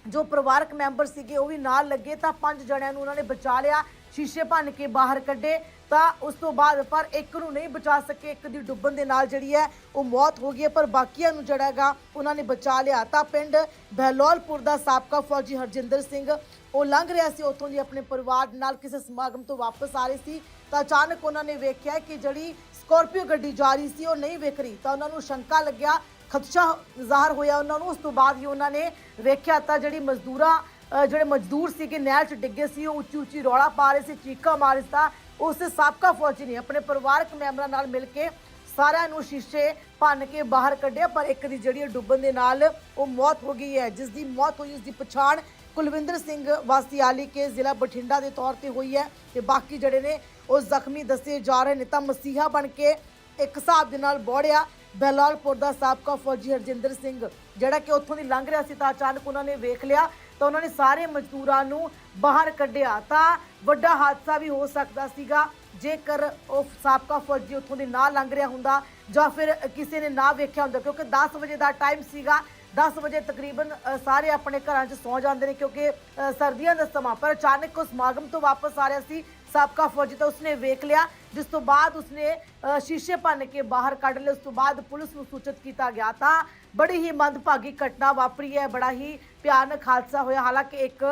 ਜੋ ਪਰਿਵਾਰਕ ਮੈਂਬਰ ਸੀਗੇ ਉਹ ਵੀ ਨਾਲ ਲੱਗੇ ਤਾਂ ਪੰਜ ਜਣਿਆਂ ਨੂੰ ਉਹਨਾਂ ਨੇ ਬਚਾ ਲਿਆ। ਸ਼ੀਸ਼ੇ ਭੰਨ ਕੇ ਬਾਹਰ ਕੱਢੇ। ਤਾਂ ਉਸ ਤੋਂ ਬਾਅਦ ਪਰ ਇੱਕ ਨੂੰ ਨਹੀਂ ਬਚਾ ਸਕੇ, ਇੱਕ ਦੀ ਡੁੱਬਣ ਦੇ ਨਾਲ ਜਿਹੜੀ ਹੈ ਉਹ ਮੌਤ ਹੋ ਗਈ ਹੈ, ਪਰ ਬਾਕੀਆਂ ਨੂੰ ਜਿਹੜਾ ਹੈਗਾ ਉਹਨਾਂ ਨੇ ਬਚਾ ਲਿਆ। ਤਾਂ ਪਿੰਡ ਬਹਿਲੋਲਪੁਰ ਦਾ ਸਾਬਕਾ ਫੌਜੀ ਹਰਜਿੰਦਰ ਸਿੰਘ, ਉਹ ਲੰਘ ਰਿਹਾ ਸੀ ਉੱਥੋਂ ਦੀ ਆਪਣੇ ਪਰਿਵਾਰ ਨਾਲ ਕਿਸੇ ਸਮਾਗਮ ਤੋਂ ਵਾਪਸ ਆ ਰਹੇ ਸੀ। ਤਾਂ ਅਚਾਨਕ ਉਹਨਾਂ ਨੇ ਵੇਖਿਆ ਕਿ ਜਿਹੜੀ ਸਕੋਰਪੀਓ ਗੱਡੀ ਜਾ ਰਹੀ ਸੀ, ਉਹ ਨਹੀਂ ਵਿਕ ਰਹੀ। ਤਾਂ ਉਹਨਾਂ ਨੂੰ ਸ਼ੰਕਾ ਲੱਗਿਆ, ਖਦਸ਼ਾ ਜ਼ਾਹਰ ਹੋਇਆ ਉਹਨਾਂ ਨੂੰ। ਉਸ ਤੋਂ ਬਾਅਦ ਹੀ ਉਹਨਾਂ ਨੇ ਵੇਖਿਆ ਤਾਂ ਜਿਹੜੀ ਮਜ਼ਦੂਰਾਂ ਜਿਹੜੇ ਮਜ਼ਦੂਰ ਸੀਗੇ, ਨਹਿਰ 'ਚ ਡਿੱਗੇ ਸੀ, ਉਹ ਉੱਚੀ ਉੱਚੀ ਰੌਲਾ ਪਾ ਰਹੇ ਸੀ, ਚੀਕਾਂ ਮਾਰ ਰਹੇ ਸੀ। ਉਸ ਸਾਬਕਾ ਫੌਜੀ ਨੇ ਆਪਣੇ ਪਰਿਵਾਰਕ ਮੈਂਬਰਾਂ ਨਾਲ ਮਿਲ ਕੇ ਸਾਰਿਆਂ ਨੂੰ ਸ਼ੀਸ਼ੇ ਭੰਨ ਕੇ ਬਾਹਰ ਕੱਢਿਆ, ਪਰ ਇੱਕ ਦੀ ਜਿਹੜੀ ਡੁੱਬਣ ਦੇ ਨਾਲ ਉਹ ਮੌਤ ਹੋ ਗਈ ਹੈ। ਜਿਸ ਦੀ ਮੌਤ ਹੋਈ, ਉਸ ਦੀ ਪਛਾਣ ਕੁਲਵਿੰਦਰ ਸਿੰਘ ਵਾਸੀ ਆਲੀ ਕੇ ਜ਼ਿਲ੍ਹਾ ਬਠਿੰਡਾ ਦੇ ਤੌਰ ਤੇ ਹੋਈ ਹੈ ਤੇ ਬਾਕੀ ਜਿਹੜੇ ਨੇ ਉਹ ਜ਼ਖਮੀ ਦੱਸੇ ਜਾ ਰਹੇ ਨੇ। ਤਾਂ ਮਸੀਹਾ ਬਣ ਕੇ ਇੱਕ ਹਿਸਾਬ ਦੇ ਨਾਲ ਬੋੜਿਆ। ਬਹਿਲਾਲਪੁਰ ਦਾ ਸਾਬਕਾ ਫੌਜੀ ਹਰਜਿੰਦਰ ਸਿੰਘ, ਜਿਹੜਾ ਕਿ ਉੱਥੋਂ ਦੀ ਲੰਘ ਰਿਹਾ ਸੀ ਤਾਂ ਅਚਾਨਕ ਉਹਨਾਂ ਨੇ ਵੇਖ ਲਿਆ ਤਾਂ ਉਹਨਾਂ ਨੇ ਸਾਰੇ ਮਜ਼ਦੂਰਾਂ ਨੂੰ ਬਾਹਰ ਕੱਢਿਆ। ਤਾਂ ਵੱਡਾ ਹਾਦਸਾ ਵੀ ਹੋ ਸਕਦਾ ਸੀਗਾ। ਜੇਕਰ ਉਹ ਸਾਬਕਾ ਫੌਜੀ ਉੱਥੋਂ ਦੀ ਨਾ ਲੰਘ ਰਿਹਾ ਹੁੰਦਾ ਜਾਂ ਫਿਰ ਕਿਸੇ ਨੇ ਨਾ ਵੇਖਿਆ ਹੁੰਦਾ, ਕਿਉਂਕਿ 10 ਵਜੇ ਦਾ ਟਾਈਮ ਸੀਗਾ। 10 ਵਜੇ ਤਕਰੀਬਨ ਸਾਰੇ ਆਪਣੇ ਘਰਾਂ 'ਚ ਸੌ ਜਾਂਦੇ ਨੇ ਕਿਉਂਕਿ ਸਰਦੀਆਂ ਦਾ ਸਮਾਂ, ਪਰ ਅਚਾਨਕ ਉਹ ਸਮਾਗਮ ਤੋਂ ਵਾਪਸ ਆ ਰਿਹਾ ਸੀ। ਸਾਬਕਾ ਫੌਜੀ ਤਾਂ ਉਸਨੇ ਵੇਖ ਲਿਆ ਜਿਸ ਤੋਂ ਬਾਅਦ ਉਸਨੇ ਸ਼ੀਸ਼ੇ ਭੰਨ ਕੇ ਬਾਹਰ ਕੱਢ ਲਿਆ ਉਸ ਤੋਂ ਬਾਅਦ ਪੁਲਿਸ ਨੂੰ ਸੂਚਿਤ ਕੀਤਾ ਗਿਆ ਤਾਂ ਬੜੀ ਹੀ ਮੰਦਭਾਗੀ ਘਟਨਾ ਵਾਪਰੀ ਹੈ ਬੜਾ ਹੀ ਭਿਆਨਕ ਹਾਦਸਾ ਹੋਇਆ। ਹਾਲਾਂਕਿ ਇੱਕ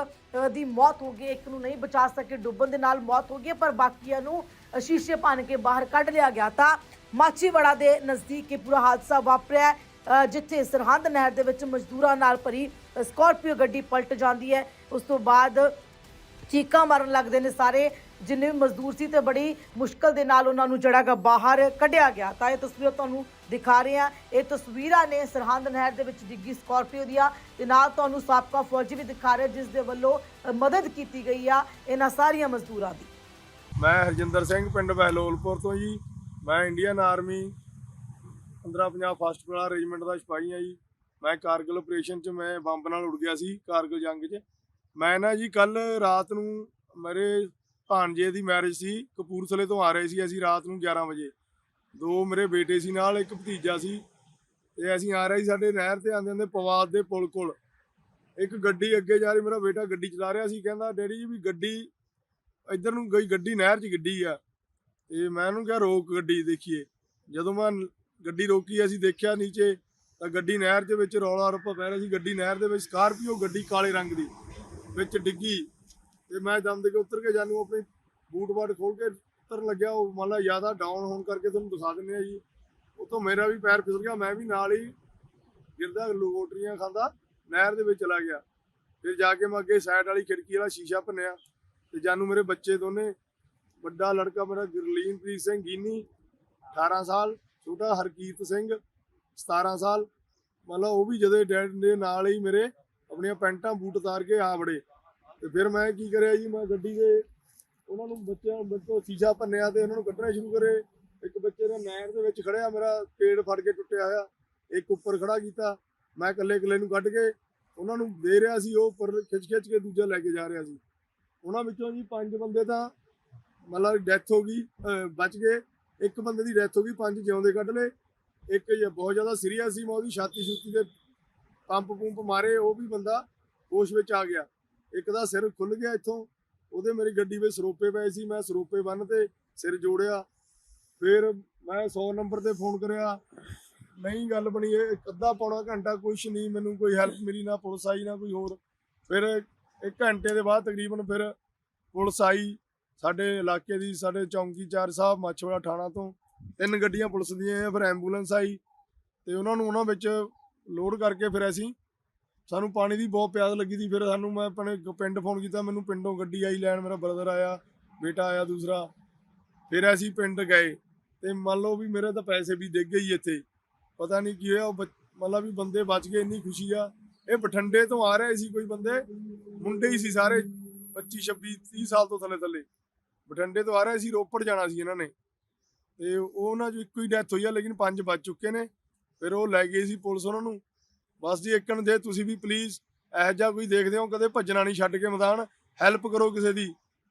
ਦੀ ਮੌਤ ਹੋ ਗਈ ਇੱਕ ਨੂੰ ਨਹੀਂ ਬਚਾ ਸਕੇ ਡੁੱਬਣ ਦੇ ਨਾਲ ਮੌਤ ਹੋ ਗਈ ਪਰ ਬਾਕੀਆਂ ਨੂੰ ਸ਼ੀਸ਼ੇ ਭੰਨ ਕੇ ਬਾਹਰ ਕੱਢ ਲਿਆ ਗਿਆ ਤਾਂ ਮਾਚੀਵਾੜਾ ਦੇ ਨਜ਼ਦੀਕ ਇਹ ਪੂਰਾ ਹਾਦਸਾ ਵਾਪਰਿਆ ਹੈ, ਜਿੱਥੇ ਸਰਹੰਦ ਨਹਿਰ ਦੇ ਵਿੱਚ ਮਜ਼ਦੂਰਾਂ ਨਾਲ ਭਰੀ ਅ, ਸਕਾਰਪੀਓ ਗੱਡੀ ਪਲਟ ਜਾਂਦੀ ਹੈ। ਉਸ ਤੋਂ ਬਾਅਦ ਚੀਕਾਂ ਮਾਰਨ ਲੱਗਦੇ ਨੇ ਸਾਰੇ ਜਿੰਨੇ ਵੀ ਮਜ਼ਦੂਰ ਸੀ ਤੇ ਬੜੀ ਮੁਸ਼ਕਲ ਦੇ ਨਾਲ ਉਹਨਾਂ ਨੂੰ ਜਿਹੜਾ ਬਾਹਰ ਕੱਢਿਆ ਗਿਆ। ਤਾਂ ਇਹ ਤਸਵੀਰ ਤੁਹਾਨੂੰ ਦਿਖਾ ਰਹੇ ਹਾਂ। ਇਹ ਤਸਵੀਰਾਂ ਨੇ ਸਰਹੰਦ ਨਹਿਰ ਦੇ ਵਿੱਚ ਡਿੱਗੀ ਸਕਾਰਪੀਓ ਦੀਆਂ ਤੇ ਨਾਲ ਤੁਹਾਨੂੰ ਸਾਬਕਾ ਫੌਜੀ ਵੀ ਦਿਖਾ ਰਹੇ, ਜਿਸ ਦੇ ਵੱਲੋਂ ਮਦਦ ਕੀਤੀ ਗਈ ਆ ਇਹਨਾਂ ਸਾਰੀਆਂ ਮਜ਼ਦੂਰਾਂ ਦੀ। ਮੈਂ ਹਰਜਿੰਦਰ ਸਿੰਘ, ਪਿੰਡ ਬਹਿਲੋਲਪੁਰ ਤੋਂ ਜੀ। ਮੈਂ ਇੰਡੀਅਨ ਆਰਮੀ 1550 ਫਸਟ ਪਲਾਰ ਰੈਜੀਮੈਂਟ ਦਾ ਸਿਪਾਹੀ ਆ ਜੀ। ਮੈਂ ਕਾਰਗਿਲ ਆਪਰੇਸ਼ਨ 'ਚ ਮੈਂ ਬੰਬ ਨਾਲ ਉੜ ਗਿਆ ਸੀ, ਕਾਰਗਿਲ ਜੰਗ 'ਚ। ਮੈਂ ਨਾ ਜੀ ਕੱਲ ਰਾਤ ਨੂੰ ਮੇਰੇ ਭਾਣਜੇ ਦੀ ਮੈਰਿਜ ਸੀ, ਕਪੂਰਥਲੇ ਤੋਂ ਆ ਰਹੇ ਸੀ ਅਸੀਂ ਰਾਤ ਨੂੰ 11 ਵਜੇ। ਦੋ ਮੇਰੇ ਬੇਟੇ ਸੀ ਨਾਲ, ਇੱਕ ਭਤੀਜਾ ਸੀ। ਤੇ ਅਸੀਂ ਆ ਰਹੇ ਸੀ ਸਾਡੇ ਨਹਿਰ ਤੇ ਆਂਦੇ ਆਂਦੇ ਪਵਾਦ ਦੇ ਪੁਲ ਕੋਲ। ਇੱਕ ਗੱਡੀ ਅੱਗੇ ਜਾ ਰਹੀ, ਮੇਰਾ ਬੇਟਾ ਗੱਡੀ ਚਲਾ ਰਿਹਾ ਸੀ, ਕਹਿੰਦਾ, ਡੈਡੀ ਜੀ, ਵੀ ਗੱਡੀ, ਇੱਧਰ ਨੂੰ ਗਈ, ਗੱਡੀ ਨਹਿਰ 'ਚ ਗੱਡੀ ਆ। ਤੇ ਮੈਂ ਉਹਨੂੰ ਕਿਹਾ, ਰੋਕ ਗੱਡੀ ਦੇਖੀਏ। ਜਦੋਂ ਮੈਂ ਗੱਡੀ ਰੋਕੀ, ਅਸੀਂ ਦੇਖਿਆ ਨੀਚੇ, ਤਾਂ ਗੱਡੀ ਨਹਿਰ ਦੇ ਵਿੱਚ ਰੌਲਾ ਰੱਪਾ ਪੈ ਰਿਹਾ ਸੀ। ਗੱਡੀ ਨਹਿਰ ਦੇ ਵਿੱਚ ਸਕਾਰਪੀਓ, ਗੱਡੀ ਕਾਲੇ ਰੰਗ ਦੀ, ਵਿੱਚ ਡਿੱਗੀ। ਤੇ ਮੈਂ ਦਮ ਦੇ ਕੇ ਉੱਤਰ ਕੇ ਜਾਨੂੰ ਆਪਣੀ ਬੂਟ ਬਾਟ ਖੋਲ ਕੇ ਉਤਰਨ ਲੱਗਿਆ, ਉਹ ਮੰਨ ਲਾ ਜ਼ਿਆਦਾ ਡਾਊਨ ਹੋਣ ਕਰਕੇ ਤੁਹਾਨੂੰ ਦਿਖਾ ਦਿੰਦੇ ਆ ਜੀ। ਉੱਥੋਂ ਮੇਰਾ ਵੀ ਪੈਰ ਫਿਸਲ ਗਿਆ, ਮੈਂ ਵੀ ਨਾਲ ਹੀ ਗਿਰਦਾ ਲੋਟਰੀਆਂ ਖਾਂਦਾ, ਨਹਿਰ ਦੇ ਵਿੱਚ ਚਲਾ ਗਿਆ। ਫਿਰ ਜਾ ਕੇ ਮੈਂ ਅੱਗੇ ਸਾਈਡ ਵਾਲੀ ਖਿੜਕੀ ਵਾਲਾ ਸ਼ੀਸ਼ਾ ਭੰਨਿਆ ਤੇ ਜਾਨੂੰ ਮੇਰੇ ਬੱਚੇ ਦੋਨੇ, ਵੱਡਾ ਲੜਕਾ ਮੇਰਾ ਗੁਰਲੀਨਪ੍ਰੀਤ ਸਿੰਘ ਗੀਨੀ 18 ਸਾਲ, ਛੋਟਾ ਹਰਕੀਰਤ ਸਿੰਘ 17 ਸਾਲ ਮਤਲਬ ਉਹ ਵੀ ਜਦੇ ਡੈਡ ਦੇ ਨਾਲ ਹੀ ਮੇਰੇ ਆਪਣੀਆਂ ਪੈਂਟਾਂ ਬੂਟ ਉਤਾਰ ਕੇ ਆ ਵੜੇ। ਤੇ ਫਿਰ ਮੈਂ ਕੀ ਕਰਿਆ ਜੀ? ਮੈਂ ਗੱਡੀ ਦੇ ਉਹਨਾਂ ਨੂੰ ਬੱਚਿਆਂ ਬੱਚੋ ਸ਼ੀਸ਼ਾ ਭੰਨਿਆ ਤੇ ਉਹਨਾਂ ਨੂੰ ਕੱਢਣਾ ਸ਼ੁਰੂ ਕਰੇ। ਇੱਕ ਬੱਚੇ ਦਾ ਨਹਿਰ ਦੇ ਵਿੱਚ ਖੜਿਆ, ਮੇਰਾ ਪੇੜ ਫੜ ਕੇ ਟੁੱਟਿਆ ਹੋਇਆ। ਇੱਕ ਉੱਪਰ ਖੜਾ ਕੀਤਾ। ਮੈਂ ਇਕੱਲੇ ਇਕੱਲੇ ਨੂੰ ਕੱਢ ਕੇ ਉਹਨਾਂ ਨੂੰ ਦੇ ਰਿਹਾ ਸੀ, ਉਹ ਉੱਪਰ ਖਿੱਚ ਖਿੱਚ ਕੇ ਦੂਜਾ ਲੈ ਕੇ ਜਾ ਰਿਹਾ ਸੀ। ਉਹਨਾਂ ਵਿੱਚੋਂ ਜੀ ਪੰਜ ਬੰਦੇ ਤਾਂ ਮਤਲਬ ਡੈਥ ਹੋ ਗਈ ਬਚ ਗਏ। ਇੱਕ ਬੰਦੇ ਦੀ ਡੈਥ ਹੋ ਗਈ, ਪੰਜ ਜਿਉਂਦੇ ਕੱਢ ਲਏ। ਇੱਕ ਜੀ ਬਹੁਤ ਜ਼ਿਆਦਾ ਸੀਰੀਅਸ ਸੀ, ਮੈਂ ਉਹਦੀ ਛਾਤੀ ਛੁੱਤੀ ਦੇ ਪੰਪ ਪੰਪ ਮਾਰੇ, ਉਹ ਵੀ ਬੰਦਾ ਹੋਸ਼ ਵਿੱਚ ਆ ਗਿਆ। ਇੱਕ ਦਾ ਸਿਰ ਖੁੱਲ ਗਿਆ ਇੱਥੋਂ, ਉਹਦੇ ਮੇਰੀ ਗੱਡੀ ਵਿੱਚ ਸਰੋਪੇ ਪਏ ਸੀ, ਮੈਂ ਸਰੋਪੇ ਬੰਨ ਤੇ ਸਿਰ ਜੋੜਿਆ। ਫਿਰ ਮੈਂ 100 ਨੰਬਰ ਤੇ ਫੋਨ ਕਰਿਆ, ਨਹੀਂ ਗੱਲ ਬਣੀ ਇੱਕ ਅੱਧਾ ਪੌਣਾ ਘੰਟਾ ਕੁਛ ਨਹੀਂ, ਮੈਨੂੰ ਕੋਈ ਹੈਲਪ ਮਿਲੀ ਨਾ ਪੁਲਿਸ ਆਈ, ਨਾ ਕੋਈ ਹੋਰ। ਫਿਰ ਇੱਕ ਘੰਟੇ ਦੇ ਬਾਅਦ ਤਕਰੀਬਨ ਫਿਰ ਪੁਲਿਸ ਆਈ, ਸਾਡੇ ਇਲਾਕੇ ਦੀ, ਸਾਡੇ ਚੌਂਕੀਦਾਰ ਸਾਹਿਬ ਮਾਛਵਾੜਾ ਥਾਣਾ ਤੋਂ। ਤਿੰਨ ਗੱਡੀਆਂ ਪੁਲਿਸ ਦੀਆਂ, ਫਿਰ ਐਂਬੂਲੈਂਸ ਆਈ, ਤੇ ਉਹਨਾਂ ਨੂੰ ਉਹਨਾਂ ਵਿੱਚ ਲੋਡ ਕਰਕੇ ਫਿਰ ਅਸੀਂ ਸਾਨੂੰ ਪਾਣੀ ਦੀ ਬਹੁਤ ਪਿਆਸ ਲੱਗੀ ਸੀ, ਫਿਰ ਸਾਨੂੰ ਮੈਂ ਆਪਣੇ ਪਿੰਡ ਫੋਨ ਕੀਤਾ, ਮੈਨੂੰ ਪਿੰਡੋਂ ਗੱਡੀ ਆਈ, ਲੈਣ ਮੇਰਾ ਬ੍ਰਦਰ ਆਇਆ, ਬੇਟਾ ਆਇਆ ਦੂਸਰਾ। ਫਿਰ ਅਸੀਂ ਪਿੰਡ ਗਏ ਤੇ ਮੰਨ ਲਓ ਵੀ ਮੇਰੇ ਤਾਂ ਪੈਸੇ ਵੀ ਡਿੱਗ ਗਏ ਇੱਥੇ। ਪਤਾ ਨਹੀਂ ਕੀ ਹੋਇਆ, ਉਹ ਬੱਚ- ਮਤਲਬ ਵੀ ਬੰਦੇ ਬਚ ਗਏ, ਇੰਨੀ ਖੁਸ਼ੀ ਆ। ਇਹ ਬਠੰਡੇ ਤੋਂ ਆ ਰਹੇ ਸੀ ਕੋਈ ਬੰਦੇ, ਮੁੰਡੇ ਹੀ ਸੀ ਸਾਰੇ 25 26 30 ਸਾਲ ਤੋਂ ਥੱਲੇ ਥੱਲੇ। ਬਠੰਡੇ ਤੋਂ ਆ ਰਹੇ ਸੀ, ਰੋਪੜ ਜਾਣਾ ਸੀ ਇਹਨਾਂ ਨੇ। ਤੇ ਉਹਨਾਂ ਚੋਂ ਇੱਕੋ ਹੀ ਡੈਥ ਹੋਈ ਆ, ਲੇਕਿਨ ਪੰਜ ਬਚ ਚੁੱਕੇ ਨੇ। ਫਿਰ ਉਹ ਲੈ ਗਏ ਸੀ ਪੁਲਿਸ ਉਹਨਾਂ ਨੂੰ। ਬਸ ਜੀ ਇੱਕਣ ਦੇ, ਤੁਸੀਂ ਵੀ ਪਲੀਜ਼ ਇਹੋ ਜਿਹਾ ਕੋਈ ਦੇਖਦੇ ਹੋ, ਕਦੇ ਭੱਜਣਾ ਨਹੀਂ ਛੱਡ ਕੇ ਮੈਦਾਨ ਹੈਲਪ ਕਰੋ ਕਿਸੇ ਦੀ।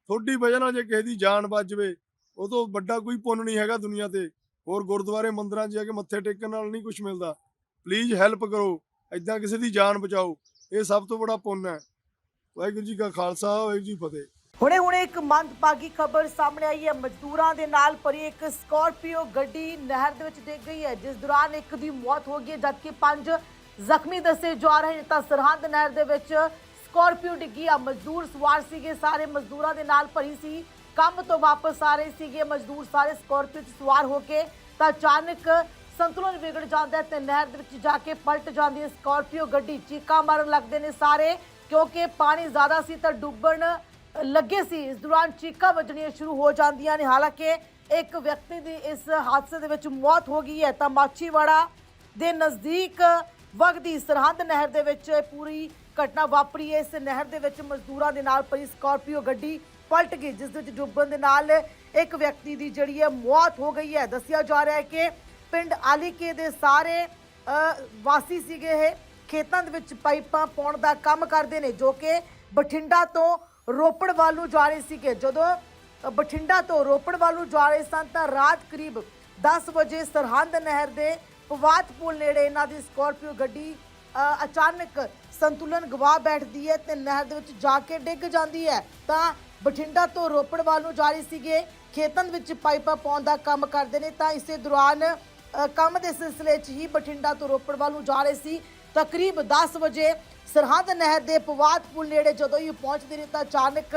ਤੁਹਾਡੀ ਵਜ੍ਹਾ ਨਾਲ ਜੇ ਕਿਸੇ ਦੀ ਜਾਨ ਬਚ ਜਵੇ, ਉਹ ਤੋਂ ਵੱਡਾ ਕੋਈ ਪੁੰਨ ਨਹੀਂ ਹੈਗਾ ਦੁਨੀਆ ਤੇ। ਹੋਰ ਗੁਰਦੁਆਰੇ ਮੰਦਿਰਾਂ 'ਚ ਜਾ ਕੇ ਮੱਥੇ ਟੇਕਣ ਨਾਲ ਨਹੀਂ ਕੁਝ ਮਿਲਦਾ। ਪਲੀਜ਼ ਹੈਲਪ ਕਰੋ ਐਦਾਂ ਕਿਸੇ ਦੀ ਜਾਨ ਬਚਾਓ। ਇਹ ਸਭ ਤੋਂ ਬੜਾ ਪੁੰਨ ਹੈ। ਵਾਹਿਗੁਰੂ ਜੀ ਕਾ ਖਾਲਸਾ, ਵਾਹਿਗੁਰੂ ਜੀ ਫਤਿਹ। ਹੁਣੇ ਹੁਣੇ ਇੱਕ ਮੰਦਭਾਗੀ ਖਬਰ ਸਾਹਮਣੇ ਆਈ ਹੈ। ਮਜ਼ਦੂਰਾਂ ਦੇ ਨਾਲ ਭਰੀ ਇੱਕ ਸਕਾਰਪੀਓ ਗੱਡੀ ਨਹਿਰ ਦੇ ਵਿੱਚ ਡਿੱਗ ਗਈ ਹੈ। ਜਿਸ ਦੌਰਾਨ ਇੱਕ ਦੀ ਮੌਤ ਹੋ ਗਈ ਜਦਕਿ ਪੰਜ ਜ਼ਖਮੀ ਦੱਸੇ ਜਾ ਰਹੇ ਨੇ ਤਾਂ ਸਰਹੰਦ ਨਹਿਰ ਦੇ ਵਿੱਚ ਸਕਾਰਪੀਓ ਡਿੱਗੀ ਆ। ਮਜ਼ਦੂਰ ਸਵਾਰ ਸੀਗੇ ਸਾਰੇ, ਮਜ਼ਦੂਰਾਂ ਦੇ ਨਾਲ ਭਰੀ ਸੀ। ਕੰਮ ਤੋਂ ਵਾਪਸ ਆ ਰਹੇ ਸੀਗੇ ਮਜ਼ਦੂਰ ਸਾਰੇ, ਸਕਾਰਪੀਓ 'ਚ ਸਵਾਰ ਹੋ ਕੇ ਤਾਂ ਅਚਾਨਕ ਸੰਤੁਲਨ ਵਿਗੜ ਜਾਂਦਾ ਹੈ ਤੇ ਨਹਿਰ ਦੇ ਵਿੱਚ ਜਾ ਕੇ ਪਲਟ ਜਾਂਦੀ ਹੈ। ਸਕਾਰਪੀਓ ਗੱਡੀ ਚੀਕਾਂ ਮਾਰਨ ਲੱਗਦੇ ਨੇ ਸਾਰੇ, ਕਿਉਂਕਿ ਪਾਣੀ ਜ਼ਿਆਦਾ ਸੀ ਤਾਂ ਡੁੱਬਣ ਲੱਗੇ ਸੀ। ਇਸ ਦੌਰਾਨ ਚੀਕਾਂ ਵੱਜਣੀਆਂ ਸ਼ੁਰੂ ਹੋ ਜਾਂਦੀਆਂ ਨੇ। ਹਾਲਾਂਕਿ ਇੱਕ ਵਿਅਕਤੀ ਦੀ ਇਸ ਹਾਦਸੇ ਦੇ ਵਿੱਚ ਮੌਤ ਹੋ ਗਈ ਹੈ ਤਾਂ ਮਾਛੀਵਾੜਾ ਦੇ ਨਜ਼ਦੀਕ ਵਗਦੀ ਸਰਹੰਦ ਨਹਿਰ ਦੇ ਵਿੱਚ ਪੂਰੀ ਘਟਨਾ ਵਾਪਰੀ। ਹੈ ਇਸ ਨਹਿਰ ਦੇ ਵਿੱਚ ਮਜ਼ਦੂਰਾਂ ਦੇ ਨਾਲ ਪਈ ਸਕਾਰਪੀਓ ਗੱਡੀ ਪਲਟ ਗਈ, ਜਿਸ ਦੇ ਵਿੱਚ ਡੁੱਬਣ ਦੇ ਨਾਲ ਇੱਕ ਵਿਅਕਤੀ ਦੀ ਜਿਹੜੀ ਹੈ ਮੌਤ ਹੋ ਗਈ ਹੈ। ਦੱਸਿਆ ਜਾ ਰਿਹਾ ਹੈ ਕਿ ਪਿੰਡ ਆਲੀਕੇ ਦੇ ਸਾਰੇ ਵਾਸੀ ਸੀਗੇ ਇਹ। ਖੇਤਾਂ ਦੇ ਵਿੱਚ ਪਾਈਪਾਂ ਪਾਉਣ ਦਾ ਕੰਮ ਕਰਦੇ ਨੇ, ਜੋ ਕਿ ਬਠਿੰਡਾ ਤੋਂ ਰੋਪੜ ਵੱਲ ਨੂੰ ਜਾ ਰਹੇ ਸੀਗੇ। ਜਦੋਂ ਬਠਿੰਡਾ ਤੋਂ ਰੋਪੜ ਵੱਲ ਨੂੰ ਜਾ ਰਹੇ ਸਨ, ਤਾਂ ਰਾਤ ਕਰੀਬ 10 ਵਜੇ ਸਰਹੰਦ ਨਹਿਰ ਦੇ ਪਵਾਤ ਪੁਲ ਨੇੜੇ ਇਹਨਾਂ ਦੀ ਸਕਾਰਪੀਓ ਗੱਡੀ ਅਚਾਨਕ ਸੰਤੁਲਨ ਗਵਾ ਬੈਠਦੀ ਹੈ ਤੇ ਨਹਿਰ ਦੇ ਵਿੱਚ ਜਾ ਕੇ ਡਿੱਗ ਜਾਂਦੀ ਹੈ। ਤਾਂ ਬਠਿੰਡਾ ਤੋਂ ਰੋਪੜ ਵੱਲ ਨੂੰ ਜਾ ਰਹੀ ਸੀਗੇ। ਖੇਤਾਂ ਵਿੱਚ ਪਾਈਪਾਂ ਪਾਉਣ ਦਾ ਕੰਮ ਕਰਦੇ ਨੇ ਤਾਂ ਇਸੇ ਦੌਰਾਨ ਕੰਮ ਦੇ ਸਿਲਸਿਲੇ 'ਚ ਹੀ ਬਠਿੰਡਾ ਤੋਂ ਰੋਪੜ ਵੱਲ ਨੂੰ ਜਾ ਰਹੇ ਸੀ। ਤਕਰੀਬ 10 ਵਜੇ ਸਰਹੰਦ ਨਹਿਰ ਦੇ ਪਵਾਤ ਪੁਲ ਨੇੜੇ ਜਦੋਂ ਹੀ ਪਹੁੰਚਦੇ ਨੇ ਤਾਂ ਅਚਾਨਕ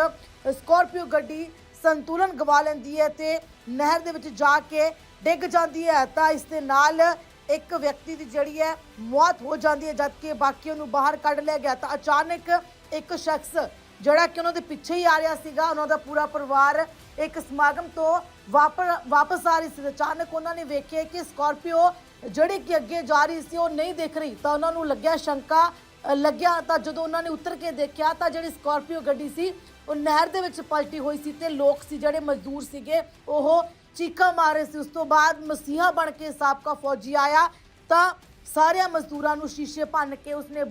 ਸਕਾਰਪੀਓ ਗੱਡੀ ਸੰਤੁਲਨ ਗਵਾ ਲੈਂਦੀ ਹੈ ਤੇ ਨਹਿਰ ਦੇ ਵਿੱਚ ਜਾ ਕੇ ਡਿੱਗ ਜਾਂਦੀ ਹੈ। ਤਾਂ ਇਸ ਦੇ ਨਾਲ ਇੱਕ ਵਿਅਕਤੀ ਦੀ ਜਿਹੜੀ ਹੈ ਮੌਤ ਹੋ ਜਾਂਦੀ ਹੈ ਜਦਕਿ ਬਾਕੀਆਂ ਨੂੰ ਬਾਹਰ ਕੱਢ ਲਿਆ ਗਿਆ। ਤਾਂ ਅਚਾਨਕ ਇੱਕ ਸ਼ਖਸ ਜਿਹੜਾ ਕਿ ਉਹਨਾਂ ਦੇ ਪਿੱਛੇ ਹੀ ਆ ਰਿਹਾ ਸੀਗਾ, ਉਹਨਾਂ ਦਾ ਪੂਰਾ ਪਰਿਵਾਰ ਇੱਕ ਸਮਾਗਮ ਤੋਂ ਵਾਪਸ ਵਾਪਸ ਆ ਰਹੀ ਸੀ। ਅਚਾਨਕ ਉਹਨਾਂ ਨੇ ਵੇਖਿਆ ਕਿ ਸਕਾਰਪੀਓ ਜਿਹੜੀ ਕਿ ਅੱਗੇ ਜਾ ਰਹੀ ਸੀ, ਉਹ ਨਹੀਂ ਦਿਖ ਰਹੀ। ਤਾਂ ਉਹਨਾਂ ਨੂੰ ਲੱਗਿਆ ਸ਼ੰਕਾ ਲੱਗਿਆ ਤਾਂ ਜਦੋਂ ਉਹਨਾਂ ਨੇ ਉਤਰ ਕੇ ਦੇਖਿਆ ਤਾਂ ਜਿਹੜੀ ਸਕਾਰਪੀਓ ਗੱਡੀ ਸੀ, ਉਹ ਨਹਿਰ ਦੇ ਵਿੱਚ ਪਲਟੀ ਹੋਈ ਸੀ ਤੇ ਲੋਕ ਸੀ ਜਿਹੜੇ ਮਜ਼ਦੂਰ ਸੀਗੇ, ਉਹ ਚੀਕਾਂ ਮਾਰ ਰਹੇ ਸੀ। ਉਸ ਤੋਂ ਬਾਅਦ ਮਸੀਹਾ ਬਣ ਕੇ ਸਾਬਕਾ ਫੌਜੀ ਆਇਆ ਤਾਂ ਸਾਰਿਆਂ ਮਜ਼ਦੂਰਾਂ ਨੂੰ ਸ਼ੀਸ਼ੇ ਭੰਨ ਕੇ ਉਸਨੇ